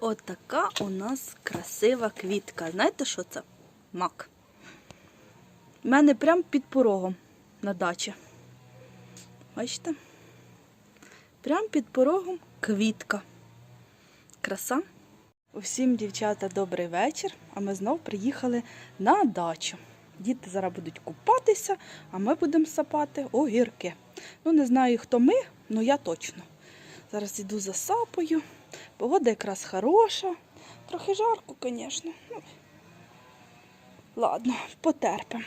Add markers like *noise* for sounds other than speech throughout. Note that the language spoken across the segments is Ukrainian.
Отака у нас красива квітка. Знаєте, що це? Мак. У мене прямо під порогом на дачі. Бачите? Прямо під порогом квітка. Краса. Усім, дівчата, добрий вечір. А ми знов приїхали на дачу. Діти зараз будуть купатися, а ми будемо сапати огірки. Ну, не знаю, хто ми, але я точно. Зараз йду за сапою. Погода якраз хороша. Трохи жарко, звісно. Ну, ладно, потерпимо.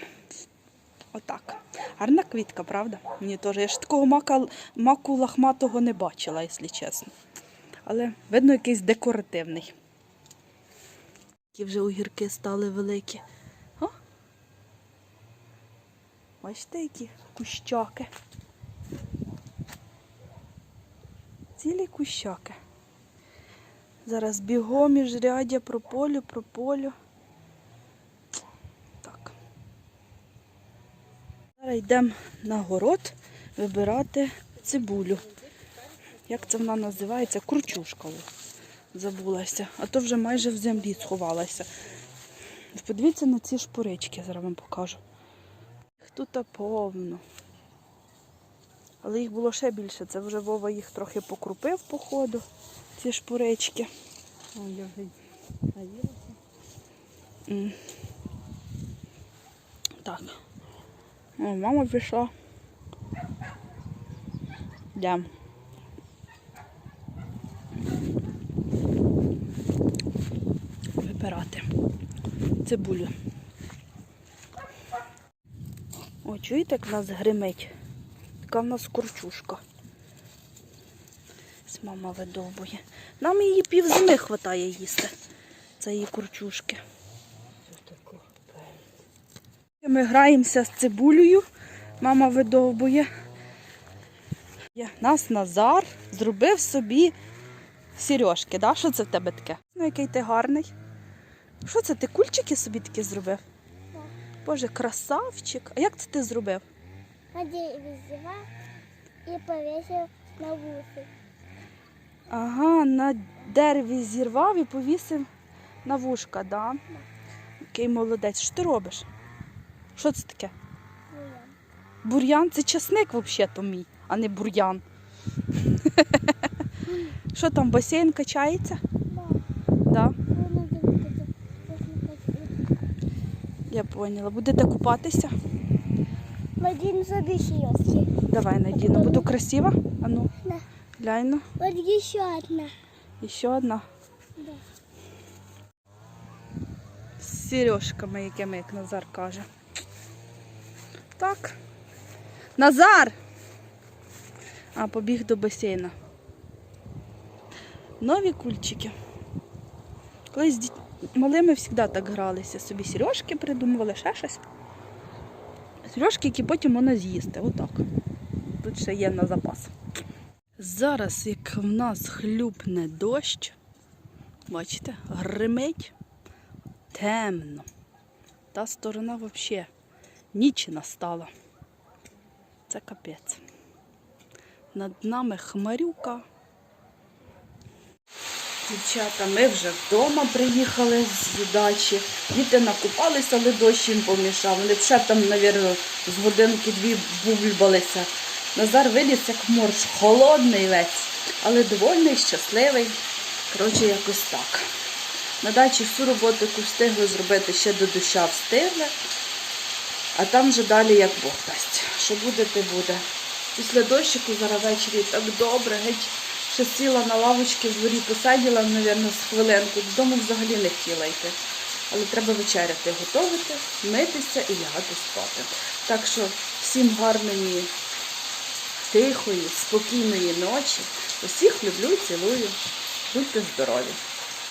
Отак. Гарна квітка, правда? Мені теж. Я ж такого мака, маку лахматого не бачила, якщо чесно. Але видно, якийсь декоративний. Які вже огірки стали великі. О? Бачите, які кущаки. Цілі кущаки. Зараз бігом міжряддя, прополю, прополю. Так. Зараз йдемо на город вибирати цибулю. Як це вона називається? Курчушка. Забулася. А то вже майже в землі сховалася. Подивіться на ці шпорички, зараз вам покажу. Тут повно. Але їх було ще більше. Це вже Вова їх трохи покрупив по ходу, ці шпорички. О, я вже наїлася. Так. О, мама пішла. Йдемо. Вибирати цибулю. О, чуєте, як в нас гримить? Така в нас курчушка. Ось Мама видовбує. Нам її півзими хватає їсти. Це її курчушки. Ми граємося з цибулею. Мама видовбує. Нас Назар зробив собі сережки. Да? Що це в тебе таке? Ну, який ти гарний. Що це? Ти кульчики собі такі зробив? Боже, красавчик. А як це ти зробив? Надей взяла и повесил на вусы. Ага, на дереві зірвав і повісив на вушка, да? Який молодець. Що ти робиш? Що це таке? Буян. Бур'ян це часник взагалі-то мій, а не бур'ян. *laughs* Що там, басейн качається? Да. Возле бассейна. я поняла. Будете купатися? Один зубе серьезки. Давай, Надіна, буду красива. Ану, Да. глянь. ну. Вот еще одна. І ще одна. Да. З сережками, якими, як Назар каже. Так. Назар! А, побіг до басейна. Нові кульчики. Колись з малими завжди так гралися. Собі сережки придумували, ще щось. Сережки, які потім можна з'їсти. Отак. Тут ще є на запас. Зараз, як в нас хлюпне дощ, бачите, гримить темно. Та сторона взагалі ніч настала. Це капець. Над нами хмарюка. Дівчата, ми вже вдома приїхали з дачі. Діти накупалися, але дощ їм помішав. Вони ще там, мабуть, з годинки-дві бульбалися. Назар виліз як морж, холодний весь, але довольний, щасливий. Коротше, якось так. На дачі всю роботу, встигли зробити, ще до доща встигли. А там вже далі як Бог дасть. Що буде, те буде. Після дощику зараз ввечері так добре, геть ще сіла на лавочці в дворі, посиділа, мабуть, з хвилинку. Додому взагалі не хотіла йти. Але треба вечеряти, готувати, митися і лягати спати. Так що всім гарної, тихої, спокійної ночі. Усіх люблю, цілую. Будьте здорові!